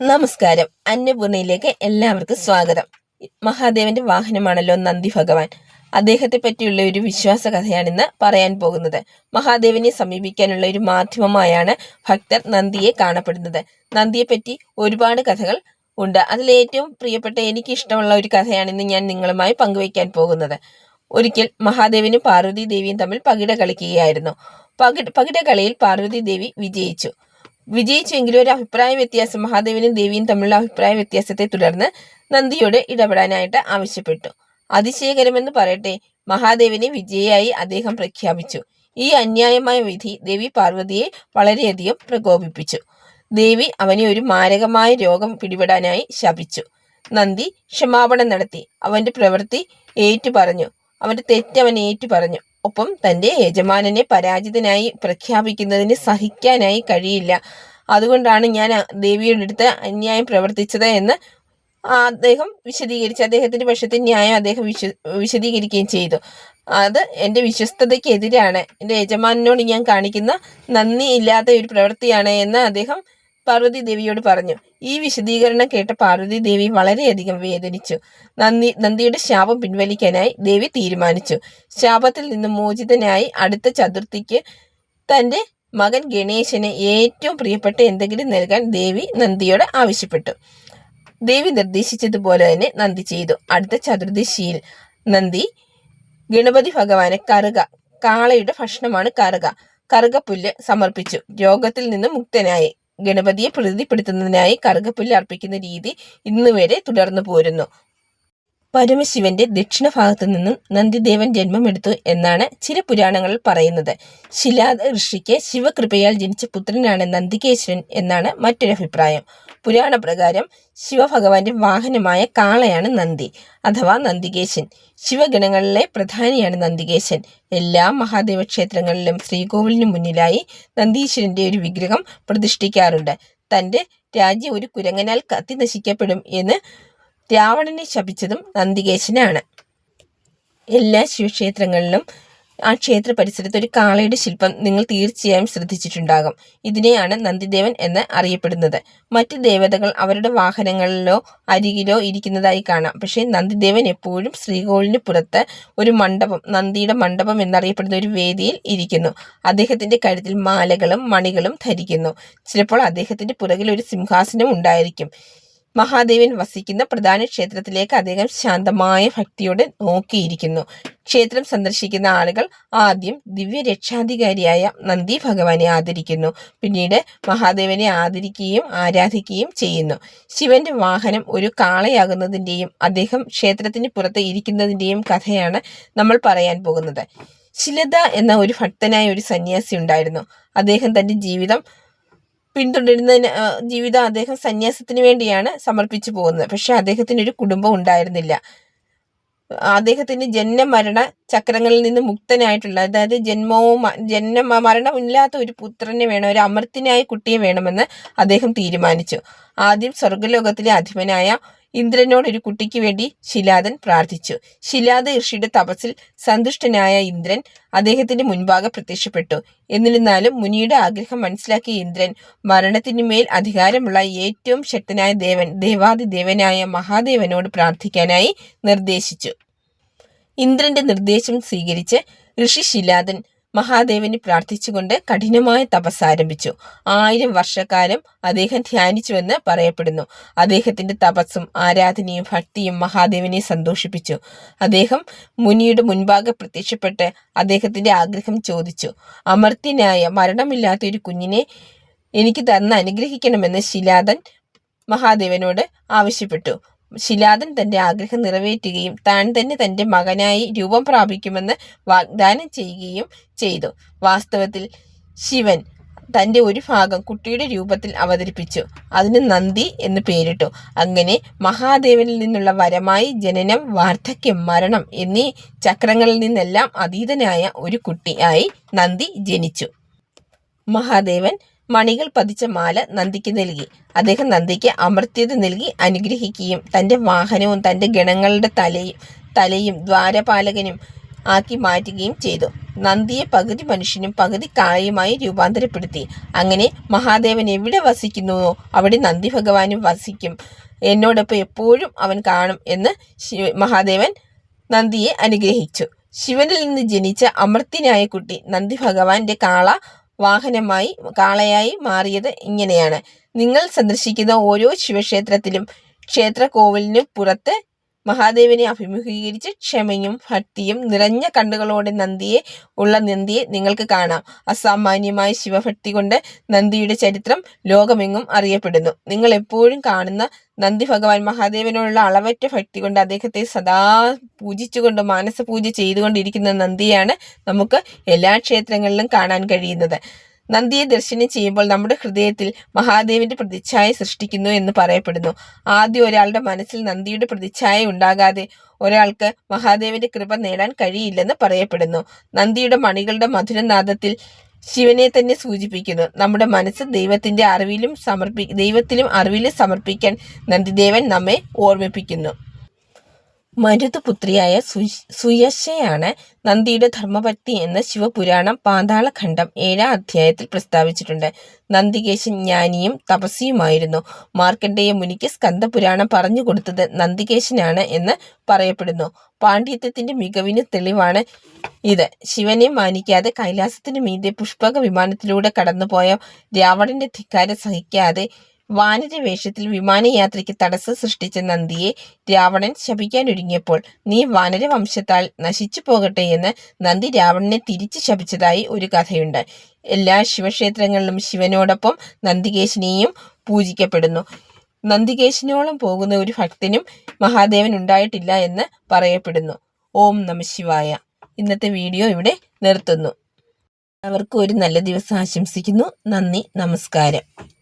നമസ്കാരം. അന്നപൂർണയിലേക്ക് എല്ലാവർക്കും സ്വാഗതം. മഹാദേവന്റെ വാഹനമാണല്ലോ നന്ദി ഭഗവാൻ. അദ്ദേഹത്തെ പറ്റിയുള്ള ഒരു വിശ്വാസ കഥയാണിന്ന് പറയാൻ പോകുന്നത്. മഹാദേവനെ സമീപിക്കാനുള്ള ഒരു മാധ്യമമായാണ് ഭക്തർ നന്ദിയെ കാണപ്പെടുന്നത്. നന്ദിയെ പറ്റി ഒരുപാട് കഥകൾ ഉണ്ട്. അതിൽ ഏറ്റവും പ്രിയപ്പെട്ട എനിക്ക് ഇഷ്ടമുള്ള ഒരു കഥയാണിന്ന് ഞാൻ നിങ്ങളുമായി പങ്കുവയ്ക്കാൻ പോകുന്നത്. ഒരിക്കൽ മഹാദേവനും പാർവതി ദേവിയും തമ്മിൽ പകിട കളിക്കുകയായിരുന്നു. പകിട പകിട കളിയിൽ പാർവതി ദേവി വിജയിച്ചു. വിജയിച്ചെങ്കിലും ഒരു അഭിപ്രായ വ്യത്യാസം മഹാദേവനും ദേവിയും തമ്മിലുള്ള അഭിപ്രായ വ്യത്യാസത്തെ തുടർന്ന് നന്ദിയോട് ഇടപെടാനായിട്ട് ആവശ്യപ്പെട്ടു. അതിശയകരമെന്ന് പറയട്ടെ മഹാദേവനെ വിജയിയായി അദ്ദേഹം പ്രഖ്യാപിച്ചു. ഈ അന്യായമായ വിധി ദേവി പാർവതിയെ വളരെയധികം പ്രകോപിപ്പിച്ചു. ദേവി അവനെ ഒരു മാരകമായ രോഗം പിടിപെടാനായി ശപിച്ചു. നന്ദി ക്ഷമാപണം നടത്തി. അവന്റെ പ്രവൃത്തി ഏറ്റു പറഞ്ഞു അവന്റെ തെറ്റവൻ ഏറ്റു പറഞ്ഞു ഒപ്പം തന്റെ യജമാനനെ പരാജിതനായി പ്രഖ്യാപിക്കുന്നതിന് സഹിക്കാനായി കഴിയില്ല. അതുകൊണ്ടാണ് ഞാൻ ദേവിയുടെ അടുത്ത് അന്യായം പ്രവർത്തിച്ചത് എന്ന് അദ്ദേഹം വിശദീകരിച്ചു അദ്ദേഹത്തിന്റെ പക്ഷത്തെ ന്യായം അദ്ദേഹം വിശ വിശദീകരിക്കുകയും ചെയ്തു. അത് എന്റെ വിശ്വസ്തതയ്ക്കെതിരാണ്. എന്റെ യജമാനോട് ഞാൻ കാണിക്കുന്ന നന്ദി ഇല്ലാത്ത ഒരു പ്രവൃത്തിയാണ് എന്ന് അദ്ദേഹം പാർവതി ദേവിയോട് പറഞ്ഞു ഈ വിശദീകരണം കേട്ട പാർവതി ദേവി വളരെയധികം വേദനിച്ചു. നന്ദി നന്ദിയുടെ ശാപം പിൻവലിക്കാനായി ദേവി തീരുമാനിച്ചു. ശാപത്തിൽ നിന്ന് മോചിതനായി അടുത്ത ചതുർത്ഥിക്ക് തന്റെ മകൻ ഗണേശന് ഏറ്റവും പ്രിയപ്പെട്ട എന്തെങ്കിലും നൽകാൻ ദേവി നന്ദിയോട് ആവശ്യപ്പെട്ടു. ദേവി നിർദ്ദേശിച്ചതുപോലെ തന്നെ നന്ദി ചെയ്തു. അടുത്ത ചതുർദശിയിൽ നന്ദി ഗണപതി ഭഗവാനെ കറുക. കാളയുടെ ഭക്ഷണമാണ് കറുക. കറുകപ്പുല്ല് സമർപ്പിച്ചു. രോഗത്തിൽ നിന്ന് മുക്തനായി. ഗണപതിയെ പ്രീതിപ്പെടുത്തുന്നതിനായി കറുകപ്പുല്ല് അർപ്പിക്കുന്ന രീതി ഇന്നുവരെ തുടർന്നു പോരുന്നു. പരമശിവന്റെ ദക്ഷിണഭാഗത്തു നിന്നും നന്ദിദേവൻ ജന്മമെടുത്തു എന്നാണ് ചില പുരാണങ്ങളിൽ പറയുന്നത്. ശിലാദ ഋഷിക്ക് ശിവകൃപയാൽ ജനിച്ച പുത്രനാണ് നന്ദികേശ്വരൻ എന്നാണ് മറ്റൊരു അഭിപ്രായം. പുരാണപ്രകാരം ശിവഭഗവാന്റെ വാഹനമായ കാളയാണ് നന്ദി അഥവാ നന്ദികേശൻ. ശിവഗണങ്ങളിലെ പ്രധാനിയാണ് നന്ദികേശൻ. എല്ലാ മഹാദേവ ക്ഷേത്രങ്ങളിലും ശ്രീകോവിലിനു മുന്നിലായി നന്ദീശ്വരന്റെ ഒരു വിഗ്രഹം പ്രതിഷ്ഠിക്കാറുണ്ട്. തന്റെ രാജ്യം ഒരു കുരങ്ങനാൽ കത്തി നശിക്കപ്പെടും എന്ന് രാവണനെ ശപിച്ചതും നന്ദികേശനാണ്. എല്ലാ ശിവക്ഷേത്രങ്ങളിലും ആ ക്ഷേത്ര പരിസരത്ത് ഒരു കാളയുടെ ശില്പം നിങ്ങൾ തീർച്ചയായും ശ്രദ്ധിച്ചിട്ടുണ്ടാകും. ഇതിനെയാണ് നന്ദിദേവൻ എന്ന് അറിയപ്പെടുന്നത്. മറ്റ് ദേവതകൾ അവരുടെ വാഹനങ്ങളിലോ അരികിലോ ഇരിക്കുന്നതായി കാണാം. പക്ഷേ നന്ദിദേവൻ എപ്പോഴും ശ്രീകോവിലിന് പുറത്ത് ഒരു മണ്ഡപം നന്ദിയുടെ മണ്ഡപം എന്നറിയപ്പെടുന്ന ഒരു വേദിയിൽ ഇരിക്കുന്നു. അദ്ദേഹത്തിന്റെ കഴുത്തിൽ മാലകളും മണികളും ധരിക്കുന്നു. ചിലപ്പോൾ അദ്ദേഹത്തിന്റെ പുറകിൽ ഒരു സിംഹാസനം ഉണ്ടായിരിക്കും. മഹാദേവൻ വസിക്കുന്ന പ്രധാന ക്ഷേത്രത്തിലേക്ക് അദ്ദേഹം ശാന്തമായ ഭക്തിയോടെ നോക്കിയിരിക്കുന്നു. ക്ഷേത്രം സന്ദർശിക്കുന്ന ആളുകൾ ആദ്യം ദിവ്യ രക്ഷാധികാരിയായ നന്ദി ഭഗവാനെ ആദരിക്കുന്നു. പിന്നീട് മഹാദേവനെ ആദരിക്കുകയും ആരാധിക്കുകയും ചെയ്യുന്നു. ശിവന്റെ വാഹനം ഒരു കാളയാകുന്നതിന്റെയും അദ്ദേഹം ക്ഷേത്രത്തിന് പുറത്ത് ഇരിക്കുന്നതിന്റെയും കഥയാണ് നമ്മൾ പറയാൻ പോകുന്നത്. ശിലത എന്ന ഒരു ഭക്തനായ ഒരു സന്യാസി ഉണ്ടായിരുന്നു. അദ്ദേഹം തന്റെ ജീവിതം പിന്തുടരുന്നതിന് ജീവിതം അദ്ദേഹം സന്യാസത്തിന് വേണ്ടിയാണ് സമർപ്പിച്ചു പോകുന്നത്. പക്ഷെ അദ്ദേഹത്തിന് ഒരു കുടുംബം ഉണ്ടായിരുന്നില്ല. അദ്ദേഹത്തിന് ജന്മ മരണ ചക്രങ്ങളിൽ നിന്ന് മുക്തനായിട്ടുള്ള അതായത് ജന്മവും ജന്മ മരണമില്ലാത്ത ഒരു പുത്രനെ വേണം ഒരു അമർത്തിനായ കുട്ടിയെ വേണമെന്ന് അദ്ദേഹം തീരുമാനിച്ചു. ആദ്യം സ്വർഗലോകത്തിലെ അധിപനായ ഇന്ദ്രനോട് ഒരു കുട്ടിക്ക് വേണ്ടി ശിലാദൻ പ്രാർത്ഥിച്ചു. ശിലാദ ഋഷിയുടെ തപസ്സിൽ സന്തുഷ്ടനായ ഇന്ദ്രൻ അദ്ദേഹത്തിന്റെ മുൻപാകെ പ്രത്യക്ഷപ്പെട്ടു. എന്നിരുന്നാലും മുനിയുടെ ആഗ്രഹം മനസ്സിലാക്കിയ ഇന്ദ്രൻ മരണത്തിനുമേൽ അധികാരമുള്ള ഏറ്റവും ശക്തനായ ദേവൻ ദേവാദിദേവനായ മഹാദേവനോട് പ്രാർത്ഥിക്കാനായി നിർദ്ദേശിച്ചു. ഇന്ദ്രന്റെ നിർദ്ദേശം സ്വീകരിച്ച് ഋഷി ശിലാദൻ മഹാദേവനെ പ്രാർത്ഥിച്ചുകൊണ്ട് കഠിനമായ തപസ് ആരംഭിച്ചു. ആയിരം വർഷക്കാലം അദ്ദേഹം ധ്യാനിച്ചുവെന്ന് പറയപ്പെടുന്നു. അദ്ദേഹത്തിന്റെ തപസ്സും ആരാധനയും ഭക്തിയും മഹാദേവനെ സന്തോഷിപ്പിച്ചു. അദ്ദേഹം മുനിയുടെ മുൻപാകെ പ്രത്യക്ഷപ്പെട്ട് അദ്ദേഹത്തിന്റെ ആഗ്രഹം ചോദിച്ചു. അമർത്യനായ മരണമില്ലാത്ത ഒരു കുഞ്ഞിനെ എനിക്ക് തന്ന് അനുഗ്രഹിക്കണമെന്ന് ശിലാദൻ മഹാദേവനോട് ആവശ്യപ്പെട്ടു. ശിലാദൻ തന്റെ ആഗ്രഹം നിറവേറ്റുകയും താൻ തന്നെ തന്റെ മകനായി രൂപം പ്രാപിക്കുമെന്ന് വാഗ്ദാനം ചെയ്യുകയും ചെയ്തു. വാസ്തവത്തിൽ ശിവൻ തന്റെ ഒരു ഭാഗം കുട്ടിയുടെ രൂപത്തിൽ അവതരിപ്പിച്ചു. അതിന് നന്ദി എന്ന് പേരിട്ടു. അങ്ങനെ മഹാദേവനിൽ നിന്നുള്ള വരമായി ജനനം വാർദ്ധക്യം മരണം എന്നീ ചക്രങ്ങളിൽ നിന്നെല്ലാം അതീതനായ ഒരു കുട്ടിയായി നന്ദി ജനിച്ചു. മഹാദേവൻ മണികൾ പതിച്ച മാല നന്ദിക്ക് നൽകി. അദ്ദേഹം നന്ദിക്ക് അമർത്യത നൽകി അനുഗ്രഹിക്കുകയും തന്റെ വാഹനവും തന്റെ ഗണങ്ങളുടെ തലയും തലയും ദ്വാരപാലകനും ആക്കി മാറ്റുകയും ചെയ്തു. നന്ദിയെ പകുതി മനുഷ്യനും പകുതി കായയുമായി രൂപാന്തരപ്പെടുത്തി. അങ്ങനെ മഹാദേവൻ എവിടെ വസിക്കുന്നുവോ അവിടെ നന്ദി ഭഗവാനും വസിക്കും. എന്നോടൊപ്പം എപ്പോഴും അവൻ കാണും എന്ന് മഹാദേവൻ നന്ദിയെ അനുഗ്രഹിച്ചു. ശിവനിൽ നിന്ന് ജനിച്ച അമൃത്തിനായ കുട്ടി നന്ദി ഭഗവാന്റെ കാള വാഹനമായി കാളയായി മാറിയത് ഇങ്ങനെയാണ്. നിങ്ങൾ സന്ദർശിക്കുന്ന ഓരോ ശിവക്ഷേത്രത്തിലും ക്ഷേത്ര കോവിലിന് പുറത്ത് മഹാദേവനെ അഭിമുഖീകരിച്ച് ക്ഷമയും ഭക്തിയും നിറഞ്ഞ കണ്ണുകളോടെ നന്ദിയെ ഉള്ള നന്ദിയെ നിങ്ങൾക്ക് കാണാം. അസാമാന്യമായ ശിവഭക്തി കൊണ്ട് നന്ദിയുടെ ചരിത്രം ലോകമെങ്ങും അറിയപ്പെടുന്നു. നിങ്ങൾ എപ്പോഴും കാണുന്ന നന്ദി ഭഗവാൻ മഹാദേവനോടുള്ള അളവറ്റ ഭക്തി കൊണ്ട് അദ്ദേഹത്തെ സദാ പൂജിച്ചുകൊണ്ട് മാനസപൂജ ചെയ്തുകൊണ്ടിരിക്കുന്ന നന്ദിയാണ് നമുക്ക് എല്ലാ ക്ഷേത്രങ്ങളിലും കാണാൻ കഴിയുന്നത്. നന്ദിയെ ദർശനം ചെയ്യുമ്പോൾ നമ്മുടെ ഹൃദയത്തിൽ മഹാദേവിന്റെ പ്രതിച്ഛായ സൃഷ്ടിക്കുന്നു എന്ന് പറയപ്പെടുന്നു. ആദ്യം ഒരാളുടെ മനസ്സിൽ നന്ദിയുടെ പ്രതിച്ഛായ ഉണ്ടാകാതെ ഒരാൾക്ക് മഹാദേവിന്റെ കൃപ നേടാൻ കഴിയില്ലെന്ന് പറയപ്പെടുന്നു. നന്ദിയുടെ മണികളുടെ മധുരനാദത്തിൽ ശിവനെ തന്നെ സൂചിപ്പിക്കുന്നു. നമ്മുടെ മനസ്സ് ദൈവത്തിന്റെ അറിവിലും സമർപ്പി ദൈവത്തിലും അറിവിലും സമർപ്പിക്കാൻ നന്ദിദേവൻ നമ്മെ ഓർമ്മിപ്പിക്കുന്നു. മരുതുപുത്രിയായ സുയശയാണ് നന്ദിയുടെ ധർമ്മഭക്തി എന്ന് ശിവപുരാണം പാതാളഖണ്ഡം ഏഴാം അധ്യായത്തിൽ പ്രസ്താവിച്ചിട്ടുണ്ട്. നന്ദികേശൻ ജ്ഞാനിയും തപസ്വിയുമായിരുന്നു മാർക്കണ്ഡേയ മുനിക്ക് സ്കന്ദപുരാണം പറഞ്ഞു കൊടുത്തത് നന്ദികേശനാണ് എന്ന് പറയപ്പെടുന്നു. പാണ്ഡിത്യത്തിന്റെ മികവിന് തെളിവാണ് ഇത്. ശിവനെ മാനിക്കാതെ കൈലാസത്തിന് മീതെ പുഷ്പക വിമാനത്തിലൂടെ കടന്നുപോയ രാവണന്റെ ധിക്കാരം സഹിക്കാതെ വാനര വേഷത്തിൽ വിമാനയാത്രയ്ക്ക് തടസ്സം സൃഷ്ടിച്ച നന്ദിയെ രാവണൻ ശപിക്കാൻ ശപിക്കാനൊരുങ്ങിയപ്പോൾ നീ വാനരവംശത്താൽ നശിച്ചു പോകട്ടെ എന്ന് നന്ദി രാവണനെ തിരിച്ചു ശപിച്ചതായി ഒരു കഥയുണ്ട്. എല്ലാ ശിവക്ഷേത്രങ്ങളിലും ശിവനോടൊപ്പം നന്ദികേശിനെയും പൂജിക്കപ്പെടുന്നു. നന്ദികേശിനോളം പോകുന്ന ഒരു ഭക്തനും മഹാദേവൻ ഉണ്ടായിട്ടില്ല എന്ന് പറയപ്പെടുന്നു. ഓം നമ ശിവായ. ഇന്നത്തെ വീഡിയോ ഇവിടെ നിർത്തുന്നു. അവർക്ക് ഒരു നല്ല ദിവസം ആശംസിക്കുന്നു. നന്ദി നമസ്കാരം.